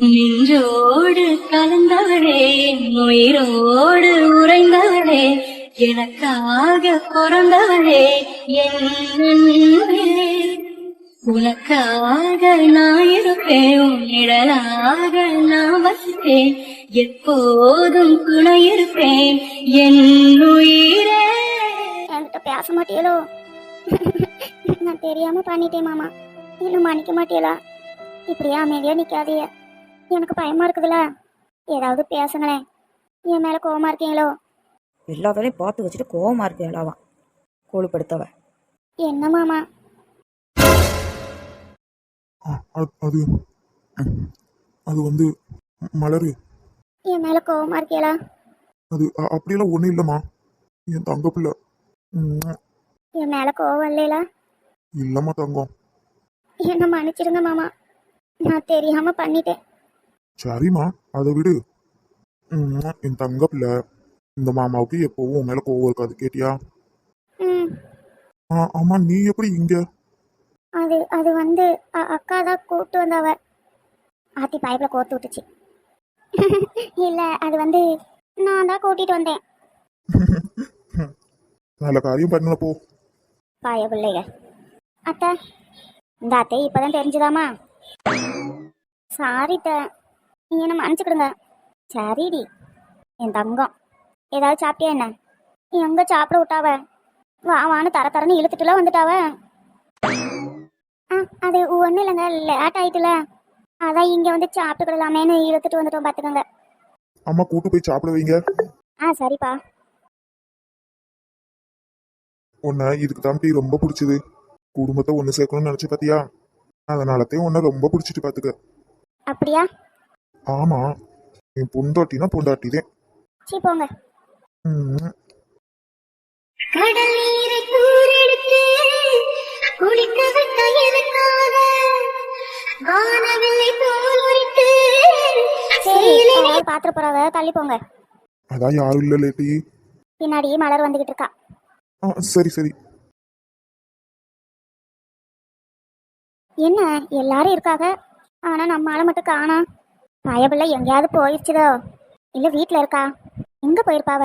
நெஞ்சோடு கலந்தவளே உயிரோடு உறைந்தவளே எனக்காக பிறந்தவளே என்னே உனக்காக நான் இருப்பேன் உன் நான் வசிப்பேன் எப்போதும் துணை இருப்பேன் என் உயிரே. என்கிட்ட பேச மாட்டியலோ? நான் தெரியாம பண்ணிட்டேன் மாமா. இன்னும் மன்னிக்க மாட்டியலா? இப்படியே அமைதியா நிக்காதீங்க. எனக்கு பயமா இருக்குதுல. ஏதாவது பேசுங்களேன் என் மேல கோவமா இருக்கீங்களோ? எல்லா வேலையும் பார்த்து வச்சுட்டு கோவமா இருக்கு எல்லாவான் கோழுப்படுத்தவ என்ன மாமா? அது அது வந்து மலரு. என் மேல கோவமா இருக்கீங்களா? அது அப்படியெல்லாம் ஒன்றும் இல்லைம்மா. என் தங்க பிள்ளை. என் மேல கோவம் இல்லைல? இல்லைம்மா தங்கம். என்ன மன்னிச்சிருங்க மாமா. நான் தெரியாம பண்ணிட்டேன். சரிம்மா அதை விடு. ம், என் தங்க பிள்ளை. இந்த மாமாவுக்கு எப்பவும் மேலே கோவம் இருக்காது கேட்டியா? ம். ஆ ஆமா நீ எப்படி இங்க? அது அது வந்து அக்கா தான் கூப்பிட்டு வந்தவ. ஆத்தி பைப்பில் கோர்த்து விட்டுச்சு. இல்ல அது வந்து நான் தான் கூட்டிட்டு வந்தேன். நல்ல காரியம் பண்ணல போ. பாய பிள்ளைக. அத்தை இந்த அத்தை இப்பதான் தெரிஞ்சுதாமா? சாரி த நீ என்ன மன்னிச்சுக்கிடுங்க சரிடி. என் தங்கம். ஏதாவது சாப்பிட்டியா என்ன? எங்க சாப்பிட விட்டாவ? வா வான்னு தர தரன்னு இழுத்துட்டுலாம் வந்துட்டாவ? ஆ அது ஒன்றும் இல்லைங்க. லேட் ஆயிட்டுல. அதான் இங்க வந்து சாப்பிட்டுக்கிடலாமேன்னு இழுத்துட்டு வந்துட்டோம் பார்த்துக்கோங்க அம்மா கூட்டு போய் சாப்பிட வைங்க. ஆ சரிப்பா. உன்னை இதுக்கு தான் டீ ரொம்ப பிடிச்சது. குடும்பத்தை ஒன்று சேர்க்கணும்னு நினச்சி பார்த்தியா அதனாலத்தையும் உன்னை ரொம்ப பிடிச்சிட்டு பார்த்துக்க அப்படியா? ஆமா. என் பொண்டாட்டினா பொண்டாட்டிதே. சீ போங்க. ம் கடல் நீரை கூரெடுத்து குளிக்க விட்ட எனக்காக வானவில்லை தோல் உரித்து சரி யாராவது பாத்திர போறாவ தள்ளி போங்க. அதான் யாரும் இல்லை லேட்டி. பின்னாடி மலர் வந்துகிட்டு இருக்கா. ஆ சரி சரி. என்ன எல்லாரும் இருக்காங்க. ஆனா நம்ம ஆளை மட்டும் காணோம் பயபிள்ளை எங்கேயாவது போயிடுச்சுதோ இல்ல வீட்ல இருக்கா? எங்க போயிருப்பாவ?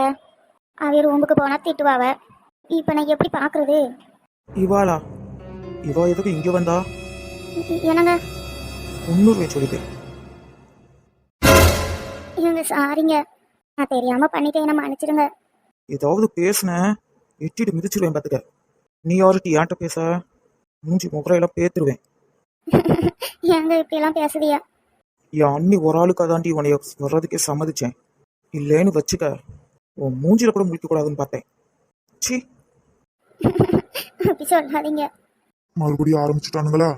அவ ரூமுக்கு போனா திட்டுவாவ. இப்ப நான் எப்படி பாக்குறது? இவாளா? இவா எதுக்கு இங்க வந்தா? என்னங்க? முன்னூறு சொல்லிட்டேன் இவங்க சாரிங்க. நான் தெரியாம பண்ணிட்டேன். என்ன மன்னிச்சிடுங்க. ஏதாவது பேசுன. எட்டிட்டு மிதிச்சிருவேன் பாத்துக்க. நீ யாருட்டி ஏன்ட்ட பேச? மூஞ்சி முகரையெல்லாம் பேத்துருவேன். ஏங்க இப்படி எல்லாம் பேசுதியா என் அண்ணி ஒரு ஆளுக்கு அதாண்டி உனைய வர்றதுக்கே சம்மதிச்சேன். இல்லைன்னு வச்சுக்க உன் மூஞ்சில கூட முழிக்க கூடாதுன்னு பார்த்தேன். சி அப்படி சொல்லாதீங்க. மறுபடியும் ஆரம்பிச்சுட்டானுங்களா?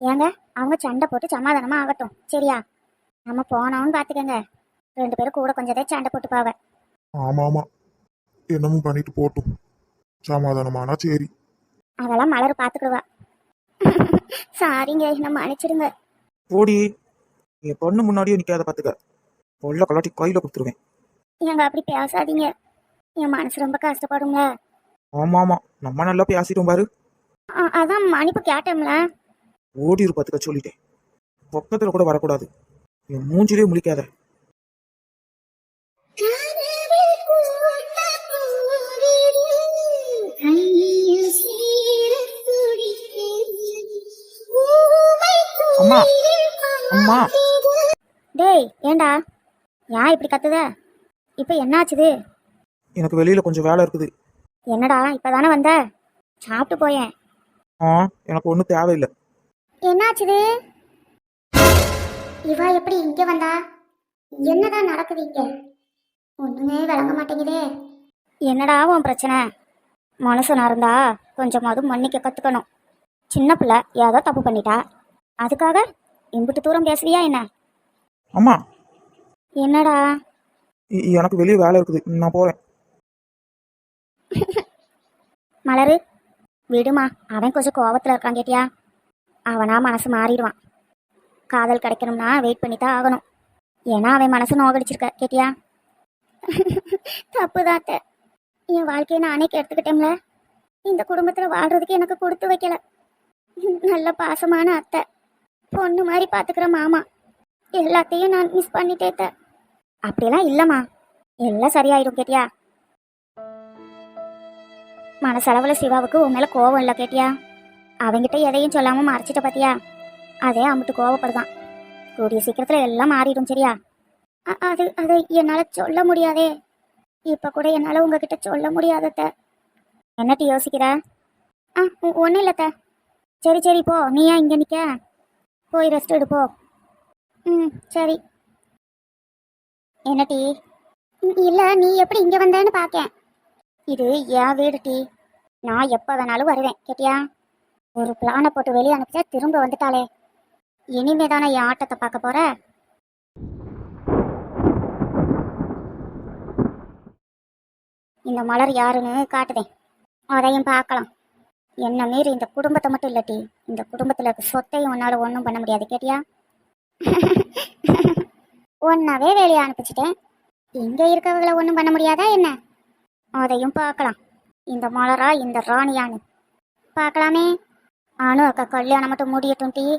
ஏங்க அவங்க சண்டை போட்டு சமாதானமா ஆகட்டும். சரியா? நம்ம போனோம்னு பாத்துக்கங்க ரெண்டு பேரும் கூட கொஞ்சதே சண்டை போட்டு பாவ ஆமா ஆமா. என்னமும் பண்ணிட்டு போட்டும். சமாதானமானா சரி. அதெல்லாம் மலர் பாத்துக்கிடுவா சாரிங்க என்ன மன்னிச்சிடுங்க. ஓடி என் பொண்ணு முன்னாடியே நிக்காத பாத்துக்க. கொள்ள கலாட்டி கையில கொடுத்துருவேன். ஏங்க அப்படி பேசாதீங்க. என் மனசு ரொம்ப கஷ்டப்படுங்க. ஆமா ஆமா நம்ம நல்லா பேசிட்டோம் பாரு. அதான் மன்னிப்பு கேட்டோம்ல ஓடி இரு பாத்துக்க சொல்லிட்டேன். பக்கத்துல கூட வரக்கூடாது. என் மூஞ்சிலே முழிக்காத. அம்மா அம்மா. டேய் ஏண்டா? ஏன் இப்படி கத்துத? இப்போ என்னாச்சுது? எனக்கு வெளியில கொஞ்சம் வேலை இருக்குது. என்னடா இப்பதானே வந்த? சாப்பிட்டு போயேன். ஆ எனக்கு ஒன்றும் தேவையில்லை. என்னாச்சுது? இவா எப்படி இங்க வந்தா? என்னதான் நடக்குது இங்க? ஒண்ணுமே விளங்க மாட்டேங்குதே. என்னடா உன் பிரச்சனை? மனுஷனா இருந்தா கொஞ்சமாவது மன்னிக்க கத்துக்கணும். சின்ன பிள்ளை ஏதோ தப்பு பண்ணிட்டா. அதுக்காக இம்புட்டு தூரம் பேசுவியா என்ன? அம்மா. என்னடா? எனக்கு வெளியே வேலை இருக்குது. நான் போறேன். மலரு விடுமா. அவன் கொஞ்சம் கோவத்துல இருக்கான் கேட்டியா? அவனா மனசு மாறிடுவான். காதல் கிடைக்கணும்னா வெயிட் பண்ணி தான் ஆகணும். ஏன்னா அவன் மனசு நோகடிச்சிருக்க கேட்டியா? தப்புதான் அத்தை. என் வாழ்க்கையை நானே கெடுத்துக்கிட்டேன்ல. இந்த குடும்பத்துல வாழ்றதுக்கு எனக்கு கொடுத்து வைக்கல. நல்ல பாசமான அத்தை. பொண்ணு மாதிரி பாத்துக்கிற மாமா. எல்லாத்தையும் நான் மிஸ் பண்ணிட்டேன் அப்படிலாம் இல்லைம்மா. எல்லாம் சரியாயிடும் கேட்டியா? மனசளவில் சிவாவுக்கு உன் மேலே கோவம் இல்லை கேட்டியா? அவங்கிட்ட எதையும் சொல்லாமல் மறைச்சிட்ட பாத்தியா? அதே அம்பிட்டு கோவப்படுதான். கூடிய சீக்கிரத்தில் எல்லாம் மாறிடும் சரியா? அது அது என்னால் சொல்ல முடியாதே. இப்போ கூட என்னால் உங்ககிட்ட சொல்ல முடியாதத்த என்னட்டு யோசிக்கிற? ஆ ஒன்றும் இல்லத்த சரி சரி போ. நீ ஏன் இங்கே நிற்க போய் ரெஸ்ட் எடுப்போ ம் சரி. என்ன டீ? இல்ல நீ எப்படி இங்க வந்தேன்னு பாக்கேன். இது என் வீடு டீ. நான் எப்ப வேணாலும் வருவேன் கேட்டியா? ஒரு பிளானை போட்டு வெளியே அனுப்பிச்சா திரும்ப வந்துட்டாளே. இனிமே தானே என் ஆட்டத்தை பார்க்க போற? இந்த மலர் யாருன்னு காட்டுதேன் அதையும் பார்க்கலாம். என்ன மீறி இந்த குடும்பத்தை மட்டும் இல்லட்டி இந்த குடும்பத்துல இருக்க சொத்தையும் உன்னால ஒன்றும் பண்ண முடியாது கேட்டியா? ஒன்னாவே வேலையை அனுப்பிச்சிட்டேன். இங்க இருக்கவங்கள ஒன்றும் பண்ண முடியாதா என்ன? அதையும் பார்க்கலாம். இந்த மலரா இந்த ராணியான்னு. பார்க்கலாமே. அனு அக்கா கல்யாணம் மட்டும் முடியட்டும் டீ.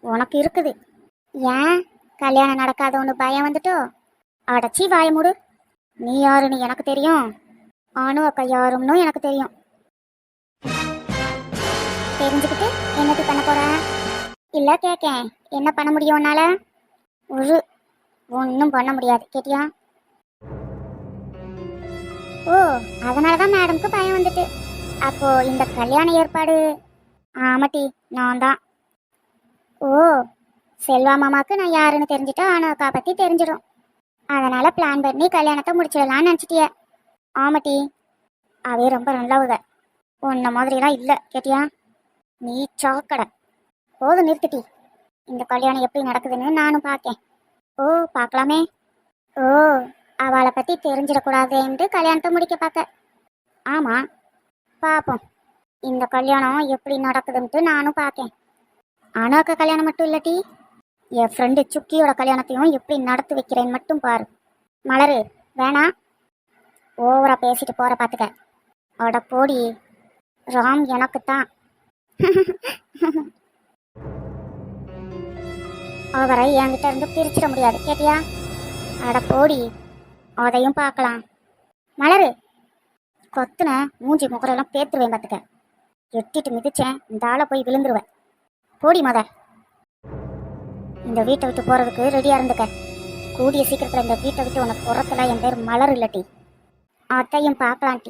உனக்கு இருக்குது. ஏன்? கல்யாணம் நடக்காத ஒன்று பயம் வந்துட்டோ? அடைச்சி வாய மூடு. நீ யாருன்னு எனக்கு தெரியும். அனு அக்கா யாரும்னு எனக்கு தெரியும். தெரிஞ்சுக்கிட்டு என்னது பண்ண போகிறேன் இல்லை கேட்கேன் என்ன பண்ண முடியும் உன்னால்? ஒரு ஒன்றும் பண்ண முடியாது கேட்டியா? ஓ அதனால தான் மேடம்க்கு பயம் வந்துட்டு. அப்போ இந்த கல்யாண ஏற்பாடு ஆமாட்டி நான் தான் ஓ செல்வா மாமாக்கு நான் யாருன்னு தெரிஞ்சுட்டா அனுக்கா பற்றி தெரிஞ்சிடும். அதனால பிளான் பண்ணி கல்யாணத்தை முடிச்சிடலான்னு நினச்சிட்டிய. ஆமாட்டி அவே ரொம்ப நல்லவுக உன்ன மாதிரிலாம் இல்லை கேட்டியா? நீ சாக்கடை. போதும் நிறுத்துட்டி. இந்த கல்யாணம் எப்படி நடக்குதுன்னு நானும் பார்க்கேன் ஓ பார்க்கலாமே ஓ அவளை பற்றி தெரிஞ்சிடக்கூடாதுன்ட்டு கல்யாணத்தை முடிக்க பார்க்க ஆமாம் பார்ப்போம் இந்த கல்யாணம் எப்படி நடக்குதுன்ட்டு நானும் பார்க்கேன் அனாக்க கல்யாணம் மட்டும் இல்லட்டி என் ஃப்ரெண்டு சுக்கியோட கல்யாணத்தையும் எப்படி நடத்தி வைக்கிறேன்னு மட்டும் பாரு. மலரு வேணா? ஓவரா பேசிட்டு போற பார்த்துக்க அட போடி ராம் எனக்கு தான் அவரை என்கிட்ட இருந்து பிரிச்சிட முடியாது. கேட்டியா? அட போடி அதையும் பார்க்கலாம். மலரு கொத்துன மூஞ்சி முகரெல்லாம் பேத்துருவேன் பார்த்துக்க. எட்டிட்டு மிதிச்சேன் இந்த ஆளை போய் விழுந்துருவேன். போடி மத இந்த வீட்டை விட்டு போறதுக்கு ரெடியா இருந்துக்க. கூடிய சீக்கிரத்துல இந்த வீட்டை விட்டு உனக்கு புறத்துல என் பேர் மலர் இல்லட்டி. அத்தையும் பார்க்கலாம்